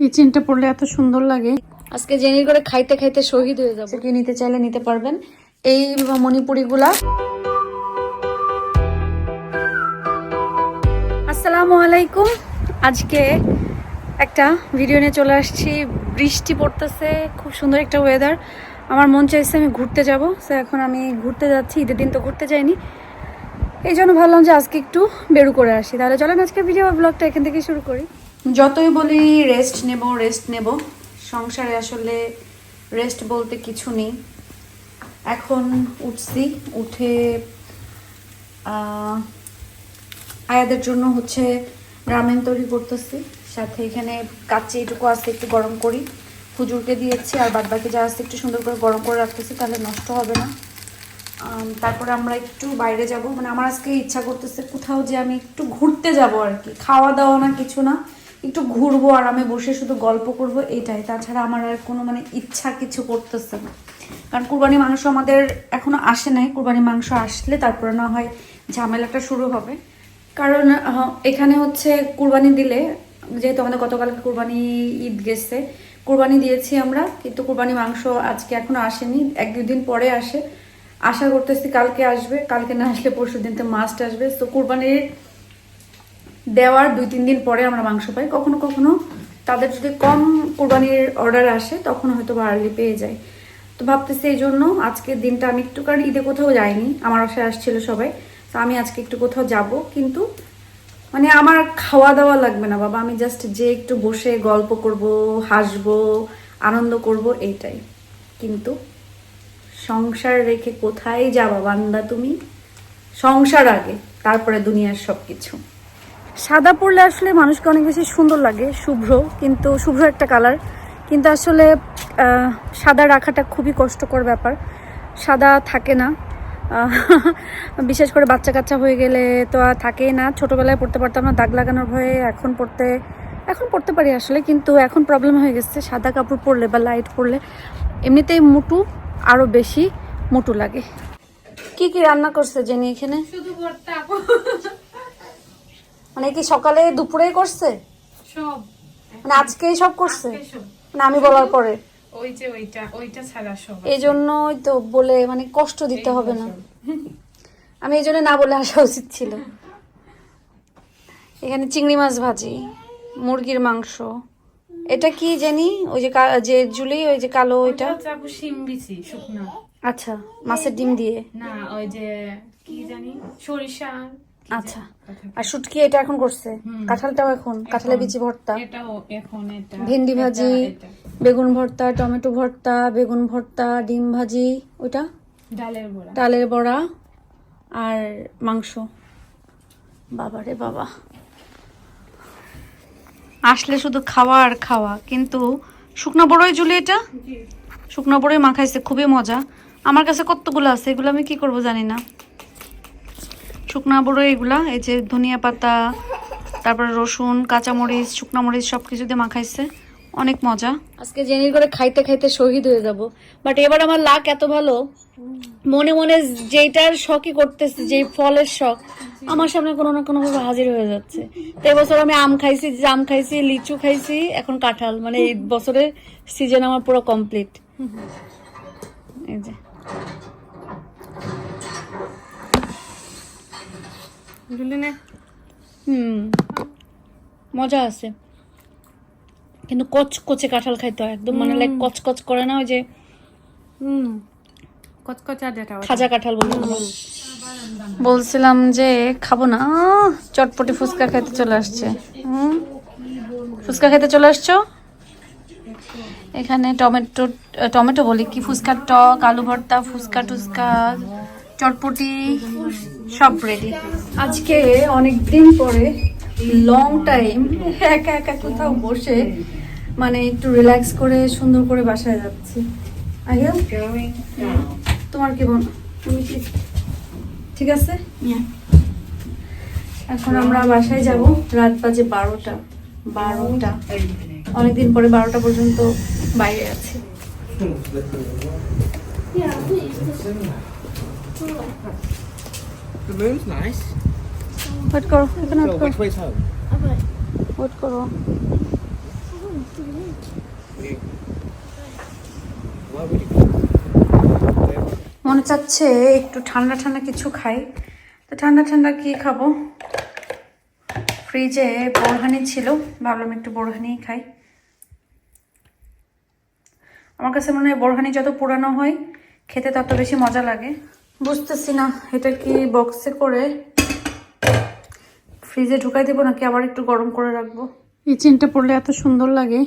এই চেনটা পরলে এত সুন্দর লাগে। আজকে জেনির করে খাইতে খাইতে শহীদ হয়ে যাব। কি নিতে চাইলে নিতে পারবেন। এই মণিপুরিগুলা। আসসালামু আলাইকুম। আজকে একটা ভিডিও নিয়ে চলে আসছি। বৃষ্টি পড়তেছে খুব সুন্দর একটা ওয়েদার আমার মন চাইছে আমি ঘুরতে যাব। সো এখন আমি ঘুরতে যাচ্ছি। ঈদের দিন তো ঘুরতে যাইনি। এই জন্য ভাবলাম যে আজকে একটু বেরু করে আসি। তাহলে চলেন আজকে ভিডিও ব্লগটা এখান থেকে শুরু করি। যতই বলি রেস্ট নেব রেস্ট নেব, সংসারে আসলে রেস্ট বলতে কিছু নেই। এখন উঠছি, উঠে আয়াদের জন্য হচ্ছে রামেন তৈরি করতেছি। সাথে এখানে কাচ্চি এটুকু আছে, একটু গরম করি। হুজুরকে দিয়েছি, আর বাদবাকি যা আছে একটু সুন্দর করে গরম করে রাখতেছি, তাহলে নষ্ট হবে না। তারপরে আমরা একটু বাইরে যাব। মানে আমার আজকে ইচ্ছা করতেছে কোথাও যে আমি একটু ঘুরতে যাব আর কি। খাওয়া দাওয়া না কিছু না। একটু ঘুরবো আর আমি বসে শুধু গল্প করব, এটাই। তাছাড়া আমার আর কোনো মানে ইচ্ছা কিছু করতেছে না। কারণ কুরবানি মাংস আমাদের এখনও আসে নাই। কুরবানি মাংস আসলে তারপরে না হয় ঝামেলাটা শুরু হবে। কারণ এখানে হচ্ছে কুরবানি দিলে, যেহেতু আমাদের গতকালকে কুরবানি ঈদ গেছে, কুরবানি দিয়েছি আমরা, কিন্তু কুরবানি মাংস আজকে এখনও আসেনি। এক দুই দিন পরে আসে। আশা করতেছি কালকে আসবে। কালকে না আসলে পরশু দিন তো মাস্ট আসবে। তো কুরবানির দেওয়ার দুই, তিন দিন পরে আমরা মাংস পাই। কখনো কখনো তাদের যদি কম কোরবানির অর্ডার আসে, তখন হয়তো আর্লি পেয়ে যায়। তো ভাবতেছি এই জন্য আজকের দিনটা আমি একটু, কারণ ঈদে কোথাও যাইনি, আমার বাসায় আসছিল সবাই। তো আমি আজকে একটু কোথাও যাব, কিন্তু মানে আমার খাওয়া দাওয়া লাগবে না বাবা। আমি জাস্ট যে একটু বসে গল্প করব, হাসব, আনন্দ করব, এইটাই। কিন্তু সংসার রেখে কোথায় যাবা বান্দা তুমি? সংসার আগে, তারপরে দুনিয়ার সব কিছু সাদা পরলে আসলে মানুষকে অনেক বেশি সুন্দর লাগে, শুভ্র, কিন্তু শুভ্র একটা কালার কিন্তু আসলে সাদা রাখাটা খুবই কষ্টকর ব্যাপার। সাদা থাকে না। বিশেষ করে বাচ্চা কাচ্চা হয়ে গেলে তো আর থাকেই না। ছোটোবেলায় পড়তে পারতাম না, দাগ লাগানোর ভয়ে। এখন পড়তে এখন পড়তে পারি আসলে, কিন্তু এখন প্রবলেম হয়ে গেছে। সাদা কাপড় পরলে বা লাইট পরলে এমনিতেই মোটু আরও বেশি মোটু লাগে। কি কি রান্না করছে জেনি এখানে? শুধু মানে কি সকালে দুপুরে করছে? সব। মানে আজকেই সব করছে। মানে আমি বলার পরে? ওই যে ওইটা ওইটা ছাড়া সব এই জন্যই তো বলে মানে কষ্ট দিতে হবে না। আমি এই জন্য না বলে আসা উচিত ছিল। এখানে চিংড়ি মাছ ভাজি মুরগির মাংস। এটা কি জানি? ওই যে যে জুলি ওই যে কালো ওইটা শিম বিচি শুকনো। আচ্ছা মাছের ডিম দিয়ে। না ওই যে কি জানি? সরিষা আচ্ছা? আর শুটকি এটা এখন করছে? কাঁঠালটাও এখন? কাঁঠালের বিচি ভর্তা? ভেন্ডি ভাজি বেগুন ভর্তা টমেটো ভর্তা বেগুন ভর্তা ডিম ভাজি ওইটা? ডালের বড়া। আর মাংস। বাবা রে বাবা। আসলে শুধু খাওয়া আর খাওয়া কিন্তু শুকনো বড়ই জুলি এটা? শুকনো বড়ই মাখাইছে খুবই মজা। আমার কাছে কতগুলো আছে এগুলো আমি কি করব জানি না। শুকনা বড়ই এগুলা এই যে ধনিয়া পাতা তারপরে রসুন কাঁচামরিচ শুকনা মরিচ সব কিছু দিয়ে মাখাইছে। অনেক মজা। আজকে জেনির করে খাইতে খাইতে শহীদ হয়ে যাব। বাট এবার আমার লাক এত ভালো মনে মনে যেইটার শখই করতেছি যেই ফলের শখ আমার সামনে কোনো না কোনো ভাবে হাজির হয়ে যাচ্ছে। তো এবছর আমি আম খাইছি জাম খাইছি লিচু খাইছি এখন কাঁঠাল। মানে এই বছরের সিজন আমার পুরো কমপ্লিট এই যে। হুম। মজা আছে। কিন্তু কচ কচে কাঁঠাল খাইতে হয় একদম মানে লাইক কচকচ করে না ওই যে হুম। কচকচা যেটা খাজা কাঁঠাল বলছিলাম বলছিলাম যে খাব না। চটপটি ফুচকা খেতে চলে আসছে। হুম। ফুচকা খেতে চলে আসছো? এখানে টমেটো টমেটো বলি কি? ফুচকার টক আলু ভর্তা ফুচকা টুচকা চটপটি সব রেডি আজকে অনেক দিন পরে লং টাইম একা একা কোথাও বসে মানে একটু রিল্যাক্স করে সুন্দর করে বাসায় যাচ্ছি। আগে তোমার কি মন তুমি ঠিক আছে? এখন আমরা বাসায় যাব রাত বাজে বারোটা। বারোটা। অনেকদিন পরে বারোটা পর্যন্ত বাইরে আছি। The moon's nice. What করো So, which way's home? Wait করো We- Why মনে চাচ্ছে একটু ঠান্ডা ঠান্ডা কিছু খাই। তো ঠান্ডা ঠান্ডা কি খাব? ফ্রিজে বড়হানি ছিল ভাবলাম একটু বড়হানি খাই। আমার কাছে মনে হয় বড়হানি যত পুরানো হয় খেতে তত বেশি মজা লাগে। বুঝতেছি না, এটা কি বক্সে করে ফ্রিজে ঢুকাই দেবো নাকি আবার একটু গরম করে রাখব? এই চেনটা পরলে এত সুন্দর লাগে।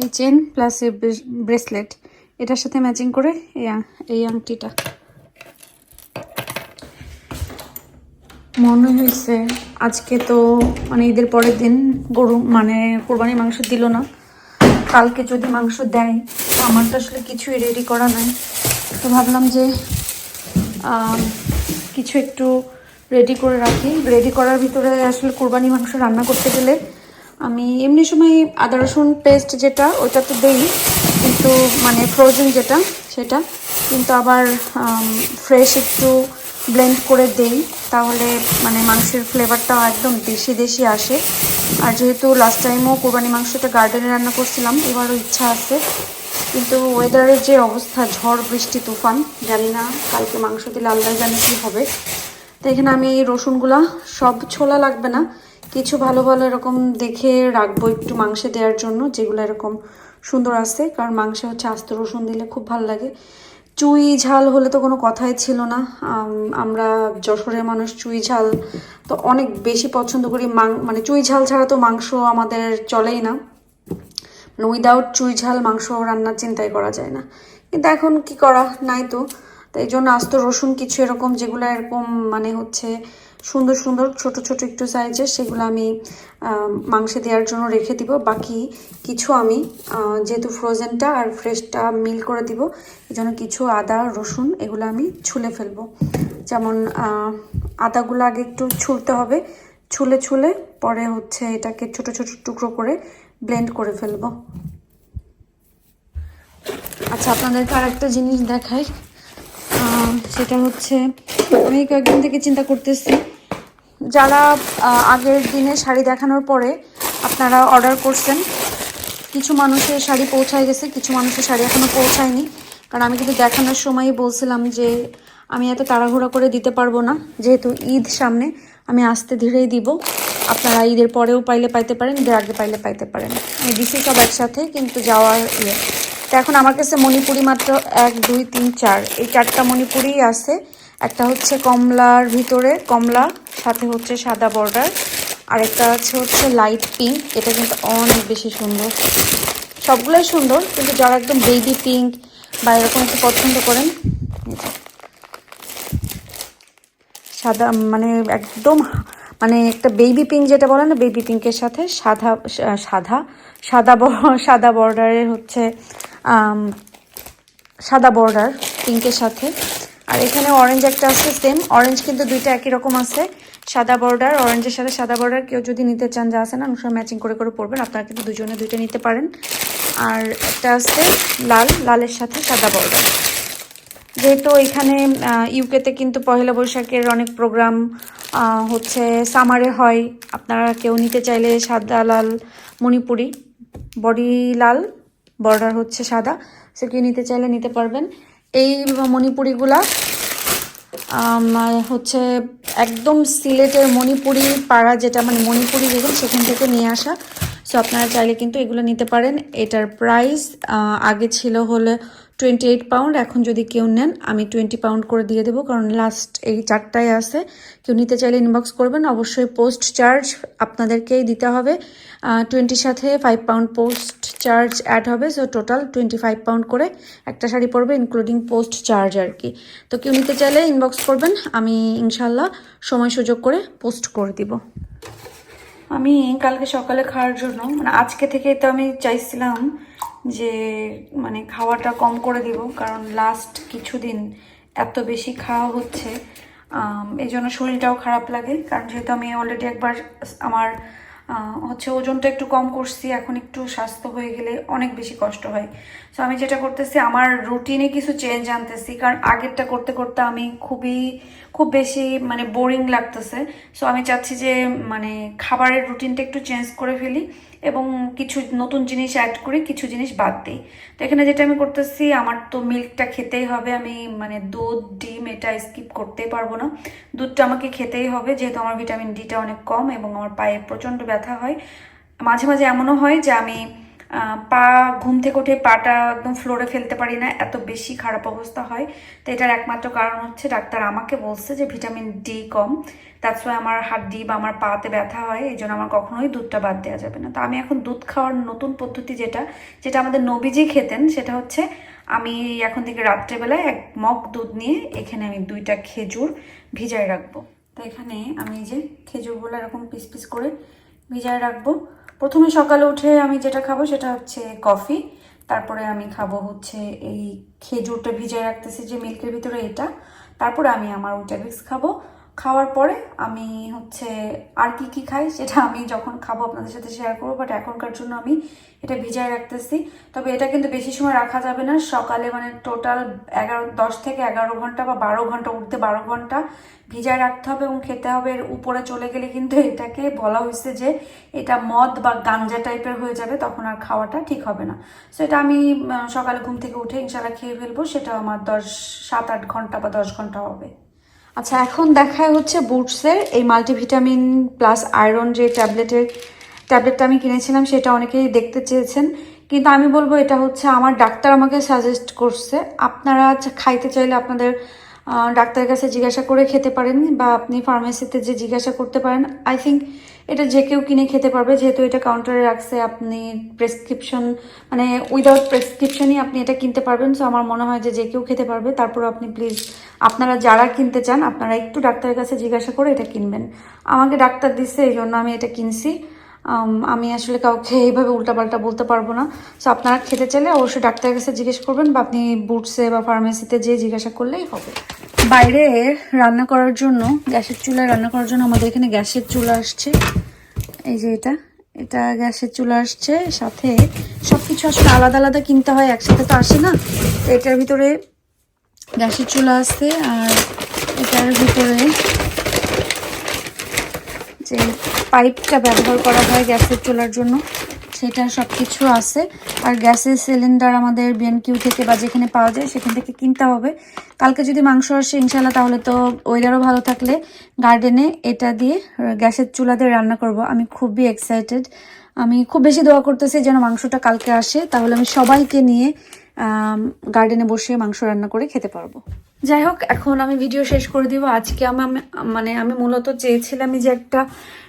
এই চেন প্লাস এই ব্রেসলেট এটার সাথে ম্যাচিং করে এই আংটিটা। মনে হয়েছে আজকে তো মানে ঈদের পরের দিন গরু মানে কোরবানি মাংস দিল না। কালকে যদি মাংস দেয়, তো আমার তো আসলে কিছুই রেডি করা নাই। তো ভাবলাম যে কিছু একটু রেডি করে রাখি। রেডি করার ভিতরে আসলে কোরবানি মাংস রান্না করতে গেলে আমি এমনি সময় আদা, রসুন পেস্ট যেটা ওটা তো দেই, কিন্তু মানে ফ্রোজেন যেটা, সেটা। কিন্তু আবার ফ্রেশ একটু ব্লেন্ড করে দেই, তাহলে মানে মাংসের ফ্লেভারটাও একদম দেশি দেশি আসে। আর যেহেতু লাস্ট টাইমও কোরবানি মাংসটা গার্ডেনে রান্না করছিলাম, এবারও ইচ্ছা আছে। কিন্তু ওয়েদারের যে অবস্থা, ঝড়, বৃষ্টি, তুফান, জানি না, কালকে মাংস দিলে আল্লাহ জানে কী হবে। তো এখানে আমি এই রসুনগুলা সব ছোলা লাগবে না, কিছু ভালো ভালো এরকম দেখে রাখব একটু মাংসে দেওয়ার জন্য, যেগুলো এরকম সুন্দর আছে, কারণ মাংসে হচ্ছে আস্ত রসুন দিলে খুব ভালো লাগে। চুই ঝাল হলে তো কোনো কথাই ছিল না আমরা যশোরের মানুষ চুই ঝাল তো অনেক বেশি পছন্দ করি, মাং মানে চুই ঝাল ছাড়া তো মাংস আমাদের চলেই না। উইদাউট চুই ঝাল, মাংস রান্নার চিন্তাই করা যায় না। কিন্তু এখন কি করা? নাই তো। তাই জন্য আস্ত রসুন কিছু এরকম যেগুলো এরকম মানে হচ্ছে সুন্দর সুন্দর, ছোট ছোট একটু সাইজের সেগুলো আমি মাংসে দেওয়ার জন্য রেখে দিব। বাকি কিছু আমি যেহেতু ফ্রোজেনটা আর ফ্রেশটা মিল করে দিব, এই জন্য কিছু আদা, রসুন এগুলো আমি ছুলে ফেলব। যেমন আদাগুলো আগে একটু ছুলতে হবে। ছুলে ছুলে পরে হচ্ছে এটাকে ছোট ছোট টুকরো করে ব্লেন্ড করে ফেলব। আচ্ছা আপনাদেরকে আর একটা জিনিস দেখাই। সেটা হচ্ছে, আমি কয়েকদিন থেকে চিন্তা করতেছি, যারা আগের দিনে শাড়ি দেখানোর পরে আপনারা অর্ডার করছেন, কিছু মানুষের শাড়ি পৌঁছায় গেছে, কিছু মানুষের শাড়ি এখনও পৌঁছায়নি। কারণ আমি কিন্তু দেখানোর সময়ই বলছিলাম যে, আমি এত তাড়াহুড়া করে দিতে পারব না, যেহেতু ঈদ সামনে, আমি আস্তে ধীরেই দিব। আপনারা ঈদের পরেও পাইলে পাইতে পারেন, ঈদের আগে পাইলে পাইতে পারেন। দিছি সব একসাথে কিন্তু যাওয়ার ইয়ে। তো এখন আমার কাছে মণিপুরি মাত্র এক, দুই, তিন, চার। এই চারটা মণিপুরিই আছে। একটা হচ্ছে কমলার ভিতরে, কমলা, সাথে হচ্ছে সাদা বর্ডার আর একটা আছে হচ্ছে লাইট পিঙ্ক এটা কিন্তু অনেক বেশি সুন্দর। সবগুলোই সুন্দর, কিন্তু যারা একদম বেবি পিঙ্ক বা এরকম একটু পছন্দ করেন সাদা মানে একদম মানে একটা বেবি পিঙ্ক যেটা বলে না বেবি পিঙ্কের সাথে সাদা সাদা সাদা সাদা বর্ডারের হচ্ছে সাদা বর্ডার পিঙ্কের সাথে। আর এখানে অরেঞ্জ একটা আছে সেম অরেঞ্জ কিন্তু দুইটা একই রকম আছে। সাদা বর্ডার অরেঞ্জের সাথে সাদা বর্ডার কেউ যদি নিতে চান, যা আছে না অনুসার ম্যাচিং করে করে পরবেন, আপনারা কিন্তু দুজনে দুইটা নিতে পারেন। আর একটা আছে লাল, লালের সাথে সাদা বর্ডার যেহেতু এখানে ইউকেতে কিন্তু পহেলা বৈশাখের অনেক প্রোগ্রাম হচ্ছে সামারে হয়। আপনারা কেউ নিতে চাইলে সাদা লাল মণিপুরি। বডি লাল, বর্ডার হচ্ছে সাদা। সে কেউ নিতে চাইলে নিতে পারবেন। এই মণিপুরিগুলা হচ্ছে একদম সিলেটের মণিপুরি পাড়া যেটা মানে মণিপুরি যেগুলো, সেখান থেকে নিয়ে আসা। সো আপনারা চাইলে কিন্তু এগুলো নিতে পারেন। এটার প্রাইস আগে ছিল হলে টোয়েন্টি এইট পাউন্ড এখন যদি কেউ নেন, আমি টোয়েন্টি পাউন্ড করে দিয়ে দেবো, কারণ লাস্ট এই চারটায় আছে। কেউ নিতে চাইলে ইনবক্স করবেন, অবশ্যই পোস্ট চার্জ আপনাদেরকেই দিতে হবে। টোয়েন্টির সাথে five pound post charge add হবে so total twenty five pound করে একটা শাড়ি পড়বে ইনক্লুডিং পোস্ট চার্জ আর কি। তো কেউ নিতে চাইলে ইনবক্স করবেন, আমি ইনশাল্লাহ সময় সুযোগ করে পোস্ট করে দিব। আমি কালকে সকালে খাওয়ার জন্য মানে আজকে থেকে তো আমি চাইছিলাম যে মানে খাওয়াটা কম করে দিব, কারণ লাস্ট কিছুদিন এত বেশি খাওয়া হচ্ছে এই জন্য শরীরটাও খারাপ লাগে, কারণ যেহেতু আমি অলরেডি একবার আমার হচ্ছে ওজনটা একটু কম করছি, এখন একটু স্বাস্থ্য হয়ে গেলে অনেক বেশি কষ্ট হয়। সো আমি যেটা করতেছি, আমার রুটিনে কিছু চেঞ্জ আনতেছি, কারণ আগেরটা করতে করতে আমি খুবই, খুব বেশি মানে বোরিং লাগতেছে। সো আমি চাচ্ছি যে মানে খাবারের রুটিনটা একটু চেঞ্জ করে ফেলি। এবং কিছু নতুন জিনিস অ্যাড করি কিছু জিনিস বাদ দিই। তো এখানে যেটা আমি করতেছি, আমার তো মিল্কটা খেতেই হবে, আমি মানে দুধ, ডিম এটা স্কিপ করতেই পারব না। দুধটা আমাকে খেতেই হবে, যেহেতু আমার ভিটামিন ডিটা অনেক কম এবং আমার পায়ে প্রচণ্ড ব্যথা হয়। মাঝে মাঝে এমনও হয় যে আমি পা ঘুম থেকে উঠে পাটা একদম ফ্লোরে ফেলতে পারি না, এত বেশি খারাপ অবস্থা হয়। তো এটার একমাত্র কারণ হচ্ছে ডাক্তার আমাকে বলছে যে ভিটামিন ডি কম তার ওয়াই আমার হাড্ডি বা আমার পাতে ব্যথা হয়, এই জন্য আমার কখনোই দুধটা বাদ দেওয়া যাবে না। তো আমি এখন দুধ খাওয়ার নতুন পদ্ধতি যেটা যেটা আমাদের নবীজি খেতেন, সেটা হচ্ছে আমি এখন থেকে রাত্রেবেলায় এক মগ দুধ নিয়ে এখানে আমি দুইটা খেজুর ভিজায় রাখব। তো এখানে আমি যে খেজুরগুলো এরকম পিস পিস করে ভিজায় রাখব। প্রথমে সকালে উঠে আমি যেটা খাব সেটা হচ্ছে কফি। তারপরে আমি খাব হচ্ছে এই খেজুরটা ভিজায় রাখতেছি যে মিল্কের ভিতরে এটা। তারপরে আমি আমার উইটাবিক্স খাব। খাওয়ার পরে আমি হচ্ছে আর কি কি খাই সেটা আমি যখন খাব আপনাদের সাথে শেয়ার করব বাট এখনকার জন্য আমি এটা ভিজায় রাখতেছি। তবে এটা কিন্তু বেশি সময় রাখা যাবে না। সকালে মানে টোটাল এগারো, দশ থেকে এগারো ঘণ্টা বা বারো ঘণ্টা, উঠতে বারো ঘণ্টা ভিজায় রাখতে হবে এবং খেতে হবে। এর উপরে চলে গেলে কিন্তু এটাকে বলা হয়েছে যে এটা মদ বা গাঞ্জা টাইপের হয়ে যাবে, তখন আর খাওয়াটা ঠিক হবে না। সো এটা আমি সকালে ঘুম থেকে উঠে ইনশাল্লাহ খেয়ে ফেলব। সেটা আমার দশ, সাত, আট ঘণ্টা বা দশ ঘণ্টা হবে। আচ্ছা এখন দেখায় হচ্ছে বুটসের এই মাল্টিভিটামিন প্লাস আয়রন যে ট্যাবলেটের ট্যাবলেটটা আমি কিনেছিলাম, সেটা অনেকেই দেখতে চেয়েছেন। কিন্তু আমি বলব এটা হচ্ছে আমার ডাক্তার আমাকে সাজেস্ট করছে। আপনারা খাইতে চাইলে আপনাদের ডাক্তারের কাছে জিজ্ঞাসা করে খেতে পারেন বা আপনি ফার্মেসিতে যে জিজ্ঞাসা করতে পারেন। আই থিঙ্ক এটা যে কেউ কিনে খেতে পারবে, যেহেতু এটা কাউন্টারে রাখছে, আপনি প্রেসক্রিপশন মানে উইদাউট প্রেসক্রিপশনই আপনি এটা কিনতে পারবেন। সো আমার মনে হয় যে যে কেউ খেতে পারবে, তারপর আপনি প্লিজ আপনারা যারা কিনতে চান, আপনারা একটু ডাক্তারের কাছে জিজ্ঞাসা করে এটা কিনবেন। আমাকে ডাক্তার দিচ্ছে এই জন্য আমি এটা কিনছি। আম, আসলে কাউকে এইভাবে উল্টাপাল্টা বলতে পারব না। সো আপনারা খেতে চাইলে অবশ্যই ডাক্তারের কাছে জিজ্ঞেস করবেন বা আপনি বুটসে বা ফার্মেসিতে যেয়ে জিজ্ঞাসা করলেই হবে। বাইরে রান্না করার জন্য গ্যাসের চুলায় রান্না করার জন্য আমাদের এখানে গ্যাসের চুলা আসছে। এই যে এটা এটা গ্যাসের চুলা আসছে সাথে সবকিছু আসলে আলাদা আলাদা কিনতে হয় একসাথে তো আসে না। এটার ভিতরে গ্যাসের চুলা আসছে আর এটার ভিতরে যে পাইপটা ব্যবহার করা হয় গ্যাসের চুলার জন্য। সেটা সব কিছু আছে। আর গ্যাসের সিলিন্ডার আমাদের বিএনকিউ থেকে বা যেখানে পাওয়া যায় সেখান থেকে কিনতে হবে। কালকে যদি মাংস আসে ইনশাল্লাহ তাহলে তো ওয়েদারও ভালো থাকলে গার্ডেনে এটা দিয়ে গ্যাসের চুলা দিয়ে রান্না করব। আমি খুবই এক্সাইটেড আমি খুব বেশি দোয়া করতেছি যেন মাংসটা কালকে আসে। তাহলে আমি সবাইকে নিয়ে গার্ডেনে বসে মাংস রান্না করে খেতে পারব। যাই হোক এখন আমি ভিডিও শেষ করে দিব। আজকে আমি আমি- মানে আমি মূলত চেয়েছিলাম যে একটা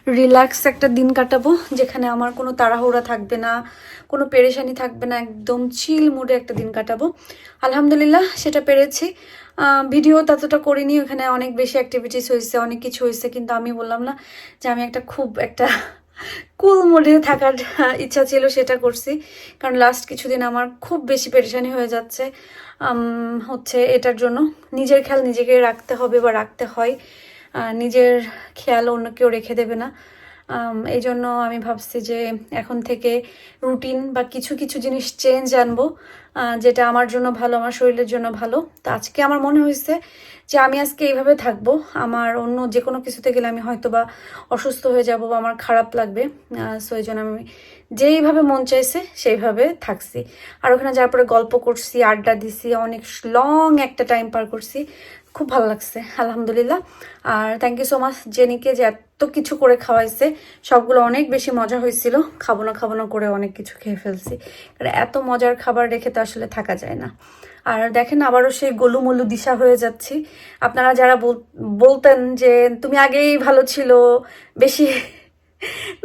রিল্যাক্স একটা দিন কাটাবো, যেখানে আমার কোনো তাড়াহুড়া থাকবে না, কোনো পেরেশানি থাকবে না, একদম চিল মুডে একটা দিন কাটাবো। আলহামদুলিল্লাহ, সেটা পেরেছি। ভিডিও ততটা করিনি, ওখানে অনেক বেশি অ্যাক্টিভিটিস হয়েছে অনেক কিছু হয়েছে কিন্তু আমি বললাম না যে আমি একটা খুব একটা কুল মোডে থাকার ইচ্ছা ছিল সেটা করছি। কারণ লাস্ট কিছুদিন আমার খুব বেশি পেরেশানি হয়ে যাচ্ছে। হচ্ছে এটার জন্য। নিজের খেয়াল নিজেকে রাখতে হবে বা রাখতে হয়। নিজের খেয়াল অন্য কেউ রেখে দেবে না। এই জন্য আমি ভাবছি যে এখন থেকে রুটিন বা কিছু কিছু জিনিস চেঞ্জ আনব যেটা আমার জন্য ভালো, আমার শরীরের জন্য ভালো। তো আজকে আমার মনে হয়েছে যে আমি আজকে এইভাবে থাকব। আমার অন্য যে কোনো কিছুতে গেলে আমি হয়তো বা অসুস্থ হয়ে যাব বা আমার খারাপ লাগবে। সো এই জন্য আমি যেইভাবে মন চাইছে সেইভাবে থাকছি। আর ওখানে যাওয়ার পরে গল্প করছি, আড্ডা দিছি, অনেক লং একটা টাইম পার করছি। খুব ভালো লাগছে, আলহামদুলিল্লাহ। আর থ্যাংক ইউ সো মাচ জেনিকে যে এত কিছু করে খাওয়াইছে, সবগুলো অনেক বেশি মজা হয়েছিল। খাব না খাব না করে অনেক কিছু খেয়ে ফেলছি। কারণ এত মজার খাবার রেখে তো আসলে থাকা যায় না। আর দেখেন আবারও সেই গোলুমলু দিশা হয়ে যাচ্ছি। আপনারা যারা বলতেন যে তুমি আগেই ভালো ছিল, বেশি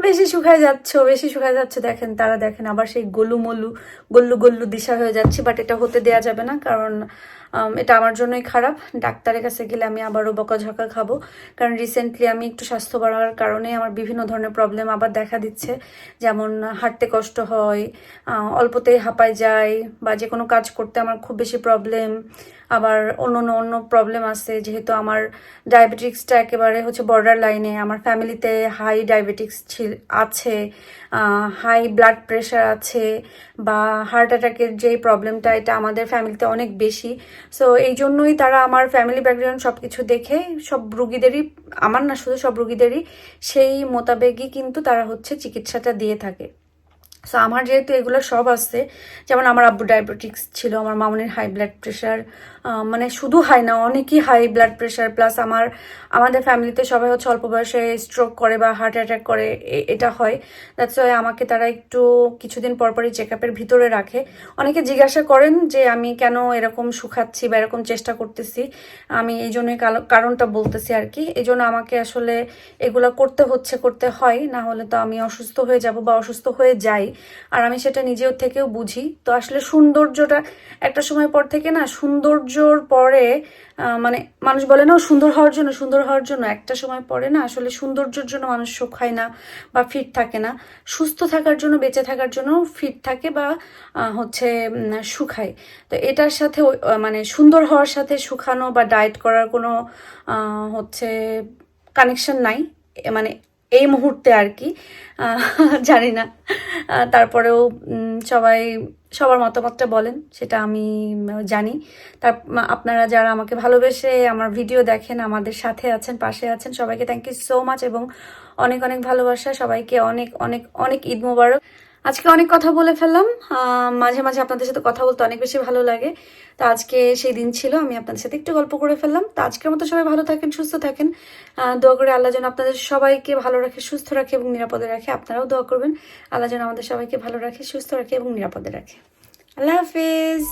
বেশি শুকায় যাচ্ছ, বেশি শুকায় যাচ্ছে, দেখেন তারা দেখেন আবার সেই গলুমলু, গল্লু গল্লু দিশা হয়ে যাচ্ছে বাট এটা হতে দেয়া যাবে না, কারণ এটা আমার জন্যই খারাপ। ডাক্তারের কাছে গেলে আমি আবারও বকাঝকা খাব। কারণ রিসেন্টলি আমি একটু স্বাস্থ্য বাড়ার কারণে আমার বিভিন্ন ধরনের প্রবলেম আবার দেখা দিচ্ছে। যেমন হাঁটতে কষ্ট হয় অল্পতেই হাঁপায় যায় বা যে কোনো কাজ করতে আমার খুব বেশি প্রবলেম আবার অন্য অন্য অন্য প্রবলেম আছে। যেহেতু আমার ডায়াবেটিক্সটা একেবারে হচ্ছে বর্ডার লাইনে আমার ফ্যামিলিতে হাই ডায়াবেটিক্স আছে হাই ব্লাড প্রেশার আছে বা হার্ট অ্যাটাকের যেই প্রবলেমটা এটা আমাদের ফ্যামিলিতে অনেক বেশি। সো এই জন্যই তারা আমার ফ্যামিলি ব্যাকগ্রাউন্ড সব কিছু দেখে সব রুগীদেরই, আমার না, শুধু সব রুগীদেরই সেই মোতাবেকই কিন্তু তারা হচ্ছে চিকিৎসাটা দিয়ে থাকে। সো আমার যেহেতু এগুলো সব আছে, যেমন আমার আব্বু ডায়াবেটিক্স ছিল, আমার মামনির হাই ব্লাড প্রেশার মানে শুধু হাই না, অনেকই হাই ব্লাড প্রেশার প্লাস আমার, আমাদের ফ্যামিলিতে সবাই হচ্ছে অল্প বয়সে স্ট্রোক করে বা হার্ট অ্যাটাক করে এটা হয়। দ্যাটস ওয়াই আমাকে তারা একটু কিছুদিন পরপরই চেক আপের ভিতরে রাখে। অনেকে জিজ্ঞাসা করেন যে, আমি কেন এরকম শুকাচ্ছি বা এরকম চেষ্টা করতেছি? আমি এই জন্যই কারণটা বলতেছি আর কি। এই জন্য আমাকে আসলে এগুলো করতে হচ্ছে, করতে হয়। না হলে তো আমি অসুস্থ হয়ে যাব বা অসুস্থ হয়ে যাই। আর আমি সেটা নিজেও থেকেও বুঝি। তো আসলে সৌন্দর্যটা একটা সময় পর থেকে না, সৌন্দর্যর পরে মানে মানুষ বলে না সুন্দর হওয়ার জন্য, সুন্দর হওয়ার জন্য। একটা সময় পরে না, আসলে সৌন্দর্যের জন্য মানুষ শুকায় না বা ফিট থাকে না। সুস্থ থাকার জন্য, বেঁচে থাকার জন্য ফিট থাকে বা হচ্ছে শুকায় তো এটার সাথে মানে সুন্দর হওয়ার সাথে শুকানো বা ডায়েট করার কোনো হচ্ছে কানেকশন নাই। মানে এই মুহূর্তে আর কি জানি না। তারপরেও সবাই, সবার মতামতটা বলেন, সেটা আমি জানি। তার আপনারা যারা আমাকে ভালোবেসে আমার ভিডিও দেখেন, আমাদের সাথে আছেন, পাশে আছেন, সবাইকে থ্যাংক ইউ সো মাচ এবং অনেক অনেক ভালোবাসা। সবাইকে অনেক অনেক অনেক ঈদ মোবারক। আজকে অনেক কথা বলে ফেললাম। মাঝে মাঝে আপনাদের সাথে কথা বলতে অনেক বেশি ভালো লাগে। তো আজকে সেই দিন ছিল, আমি আপনাদের সাথে একটু গল্প করে ফেললাম। তো আজকের মতো সবাই ভালো থাকেন, সুস্থ থাকেন। দোয়া করে আল্লাহ যেন আপনাদের সবাইকে ভালো রাখে, সুস্থ রাখে এবং নিরাপদে রাখে। আপনারাও দোয়া করবেন। আল্লাহ যেন আমাদের সবাইকে ভালো রাখে, সুস্থ রাখে এবং নিরাপদে রাখে। আল্লাহ হাফিজ।